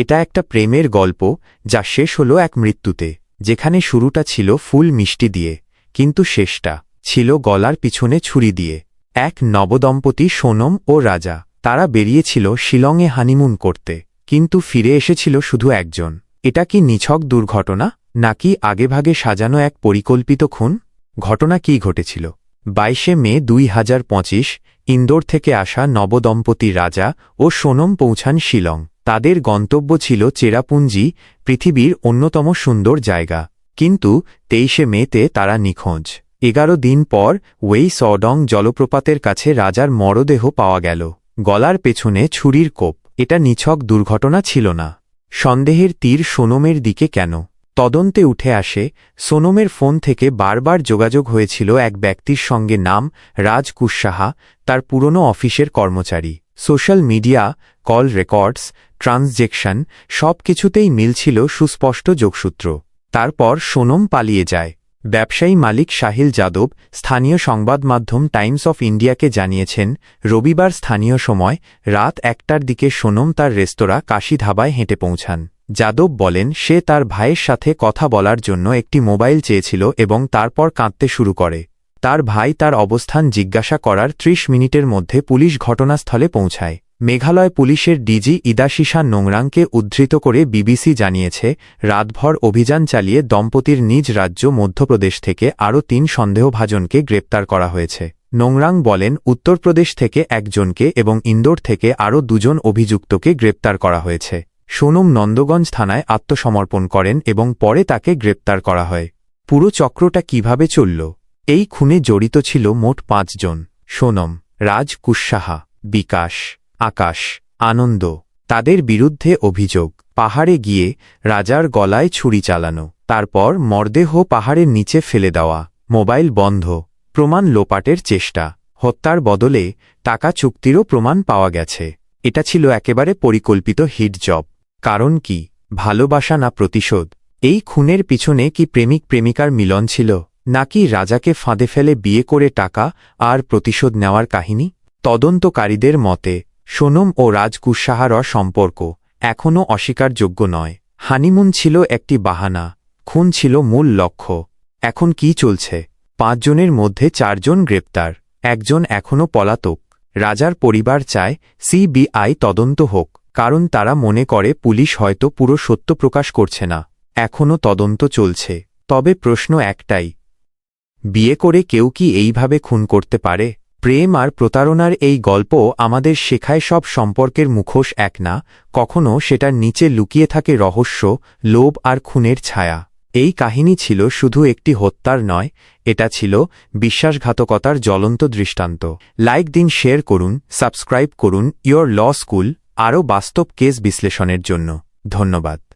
এটা একটা প্রেমের গল্প, যা শেষ হলো এক মৃত্যুতে, যেখানে শুরুটা ছিল ফুল মিষ্টি দিয়ে, কিন্তু শেষটা ছিল গলার পিছনে ছুরি দিয়ে। এক নবদম্পতি সোনম ও রাজা, তারা বেরিয়েছিল শিলংয়ে হানিমুন করতে, কিন্তু ফিরে এসেছিল শুধু একজন। এটা কি নিছক দুর্ঘটনা, নাকি আগেভাগে সাজানো এক পরিকল্পিত খুন? ঘটনা কি ঘটেছিল? বাইশে মে দুই হাজার পঁচিশ, ইন্দোর থেকে আসা নবদম্পতি রাজা ও সোনম পৌঁছান শিলং। তাদের গন্তব্য ছিল চেরাপুঞ্জি, পৃথিবীর অন্যতম সুন্দর জায়গা। কিন্তু তেইশে মেতে তারা নিখোঁজ। এগারো দিন পর ওয়েই সডং জলপ্রপাতের কাছে রাজার মরদেহ পাওয়া গেল। গলার পেছনে ছুরির কোপ। এটা নিছক দুর্ঘটনা ছিল না। সন্দেহের তীর সোনমের দিকে কেন? তদন্তে উঠে আসে, সোনমের ফোন থেকে বারবার যোগাযোগ হয়েছিল এক ব্যক্তির সঙ্গে নাম রাজ কুশাহা তার পুরনো অফিসের কর্মচারী। Social media call records transaction সব কিছুতেই মিলছিল সুস্পষ্ট যোগসূত্র। তারপর সোনম পালিয়ে যায়। ব্যবসায়ী মালিক সাহিল যাদব স্থানীয় সংবাদ মাধ্যম টাইমস অফ ইন্ডিয়াকে জানিয়েছেন, রবিবার স্থানীয় সময়, রাত একটার দিকে সোনম তার রেস্তোরাঁ কাশি ধাবায় হেঁটে পৌঁছান। যাদব বলেন, সে তার ভাইয়ের সাথে কথা বলার জন্য একটি মোবাইল চেয়েছিল এবং তারপর কাঁদতে শুরু করে। তার ভাই তার অবস্থান জিজ্ঞাসা করার ত্রিশ মিনিটের মধ্যে পুলিশ ঘটনাস্থলে পৌঁছায়। মেঘালয় পুলিশের ডিজি ইদাশিসা নোংরাংকে উদ্ধৃত করে বিবিসি জানিয়েছে, রাতভর অভিযান চালিয়ে দম্পতির নিজ রাজ্য মধ্যপ্রদেশ থেকে আরও তিন সন্দেহভাজনকে গ্রেপ্তার করা হয়েছে। নোংরাং বলেন, উত্তরপ্রদেশ থেকে একজনকে এবং ইন্দোর থেকে আরও দুজন অভিযুক্তকে গ্রেপ্তার করা হয়েছে। সোনম নন্দগঞ্জ থানায় আত্মসমর্পণ করেন এবং পরে তাকে গ্রেপ্তার করা হয়। পুরো চক্রটা কীভাবে চলল? এই খুনে জড়িত ছিল মোট পাঁচজন। সোনম, রাজ কুশাহা, বিকাশ। আকাশ, আনন্দ, তাদের বিরুদ্ধে অভিযোগ, পাহাড়ে গিয়ে রাজার গলায় ছুরি চালানো, তারপর মরদেহ পাহাড়ের নিচে ফেলে দেওয়া, মোবাইল বন্ধ, প্রমাণ লোপাটের চেষ্টা, হত্যার বদলে টাকা চুক্তিরও প্রমাণ পাওয়া গেছে। এটা ছিল একেবারে পরিকল্পিত হিট জব। কারণ কি? ভালোবাসা না প্রতিশোধ? এই খুনের পিছনে কি প্রেমিক প্রেমিকার মিলন ছিল? নাকি রাজাকে ফাঁদে ফেলে বিয়ে করে টাকা আর প্রতিশোধ নেওয়ার কাহিনী? তদন্তকারীদের মতে সোনম ও রাজকুশাহার সম্পর্ক এখনও অস্বীকারযোগ্য নয়। হানিমুন ছিল একটি বাহানা, খুন ছিল মূল লক্ষ্য। এখন কি চলছে? পাঁচজনের মধ্যে চারজন গ্রেপ্তার, একজন এখনও পলাতক। রাজার পরিবার চায় সিবিআই তদন্ত হোক, কারণ তারা মনে করে পুলিশ হয়তো পুরো সত্য প্রকাশ করছে না। এখনও তদন্ত চলছে, তবে প্রশ্ন একটাই, বিয়ে করে কেউ কি এইভাবে খুন করতে পারে? প্রেম আর প্রতারণার এই গল্প আমাদের শেখায় সব সম্পর্কের মুখোশ এক না কখনও সেটার নিচে লুকিয়ে থাকে রহস্য, লোভ আর খুনের ছায়া। এই কাহিনী ছিল শুধু একটি হত্যার নয়, এটা ছিল বিশ্বাসঘাতকতার জ্বলন্ত দৃষ্টান্ত। লাইক দিন, শেয়ার করুন, সাবস্ক্রাইব করুন ইয়োর ল স্কুল, আরও বাস্তব কেস বিশ্লেষণের জন্য। ধন্যবাদ।